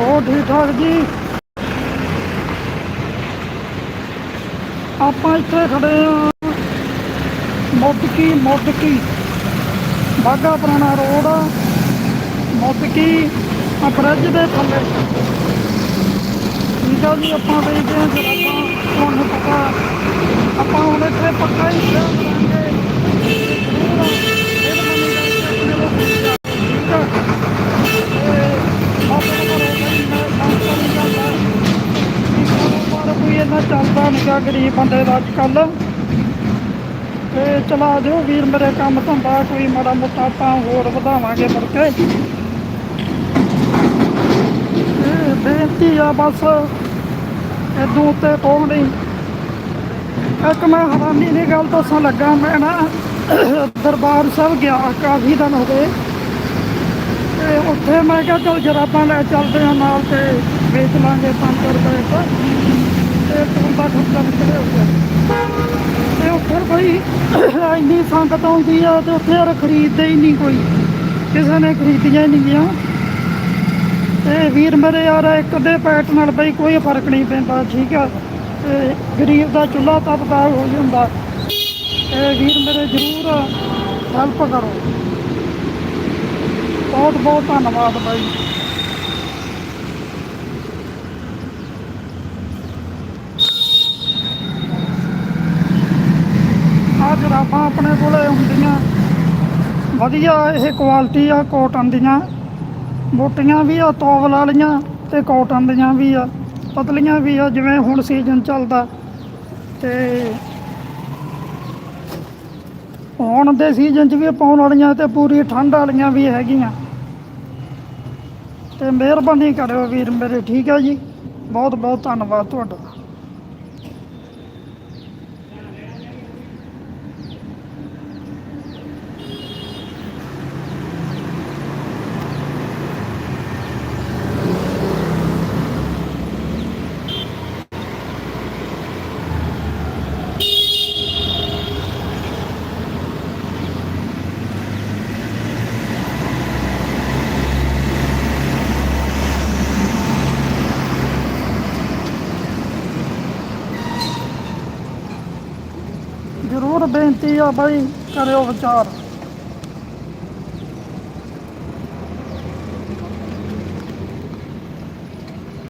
ਹੋਰ ਠੀਕ ਠਾਕ ਜੀ। ਆਪਾਂ ਇੱਥੇ ਖੜੇ ਆ ਮੁੱਦਕੀ ਮੁੱਦਕੀ। ਬਾਗਾ ਪੁਰਾਣਾ ਰੋਡ ਮੁੱਦਕੀ ਆ ਬ੍ਰਿਜ ਦੇ ਥੱਲੇ। ਠੀਕ ਆ ਜੀ, ਆਪਾਂ ਵੇਖਦੇ ਆ ਜਦ ਤੁਹਾਨੂੰ ਪਤਾ। ਆਪਾਂ ਹੁਣ ਇੱਥੇ ਪੱਕਾ ਹੀ ਸ਼ਹਿਰ ਬਣਾਂਗੇ ਕੋਈ ਇਹਨਾਂ ਚੱਲਦਾ ਨਿਕਾ ਗਰੀਬ ਬੰਦੇ ਦਾ ਅੱਜ ਕੱਲ ਤੇ ਚਲਾ ਦਿਓ ਵੀਰ, ਮੇਰੇ ਕੰਮ ਧੰਦਾ ਕੋਈ ਮਾੜਾ ਮੋਟਾ ਆਪਾਂ ਹੋਰ ਵਧਾਵਾਂਗੇ ਮੁੜ ਕੇ। ਬੇਨਤੀ ਆ ਬਸ ਇਦੋਂ ਉੱਤੇ ਪਹੁੰਚਣੀ ਇੱਕ ਮੈਂ ਹੈਰਾਨੀ ਦੀ ਗੱਲ ਦੱਸਣ ਲੱਗਾ, ਮੈਂ ਨਾ ਦਰਬਾਰ ਸਾਹਿਬ ਗਿਆ ਕਾਫੀ ਦਿਨ ਹੋ ਗਏ। ਤੇ ਉੱਥੇ ਮੈਂ ਕਿਹਾ ਚਲ ਜਰਾਬਾਂ ਲੈ ਚੱਲਦੇ ਆ ਨਾਲ ਤੇ ਵੇਚ ਲਾਂਗੇ 500 ਰੁਪਏ ਦਾ ਤੇ ਟੂਲ ਦਾ ਖਰਚਾ ਨਿਕਲੇ ਹੋ ਤੇ ਉੱਥੇ ਬਈ ਇੰਨੀ ਸੰਗਤ ਆਉਂਦੀ ਆ ਤੇ ਉੱਥੇ ਯਾਰ ਖਰੀਦਦੇ ਹੀ ਨਹੀਂ ਕੋਈ ਕਿਸੇ ਨੇ ਖਰੀਦੀਆਂ ਹੀ ਨਹੀਂ ਗਿਆ ਤੇ ਵੀਰ ਮੇਰੇ ਯਾਰ ਇੱਕ ਦੇ ਪੈਟ ਨਾਲ ਬਈ ਕੋਈ ਫ਼ਰਕ ਨਹੀਂ ਪੈਂਦਾ, ਠੀਕ ਆ। ਤੇ ਗਰੀਬ ਦਾ ਚੁੱਲ੍ਹਾ ਤਪਦਾ ਹੋ ਜਾਂਦਾ ਤੇ ਵੀਰ ਮੇਰੇ ਜ਼ਰੂਰ ਹੈਲਪ ਕਰੋ। ਬਹੁਤ ਬਹੁਤ ਧੰਨਵਾਦ ਬਾਈ। ਜਰਾਬਾਂ ਆਪਣੇ ਕੋਲੇ ਹੁੰਦੀਆਂ। ਵਧੀਆ ਇਹ ਕੁਆਲਿਟੀ ਆ ਕੋਟਨ ਦੀਆਂ। ਮੋਟੀਆਂ ਵੀ ਆ, ਤੋਵਲ ਵਾਲੀਆਂ ਤੇ ਕੋਟਨ ਦੀਆਂ ਵੀ ਆ, ਪਤਲੀਆਂ ਵੀ ਆ, ਜਿਵੇਂ ਹੁਣ ਸੀਜ਼ਨ ਚੱਲਦਾ। ਤੇ ਹੁਣ ਦੇ ਸੀਜ਼ਨ 'ਚ ਵੀ ਪਾਉਣ ਵਾਲੀਆਂ ਤੇ ਪੂਰੀ ਠੰਡ ਵਾਲੀਆਂ ਵੀ ਹੈਗੀਆਂ। ਤੇ ਮਿਹਰਬਾਨੀ ਕਰਿਓ ਵੀਰ ਮੇਰੇ, ਠੀਕ ਆ ਜੀ? ਬਹੁਤ ਬਹੁਤ ਧੰਨਵਾਦ ਤੁਹਾਡਾ। ਜ਼ਰੂਰ ਬੇਨਤੀ ਆ ਬਾਈ ਕਰਿਓ ਵਿਚਾਰ।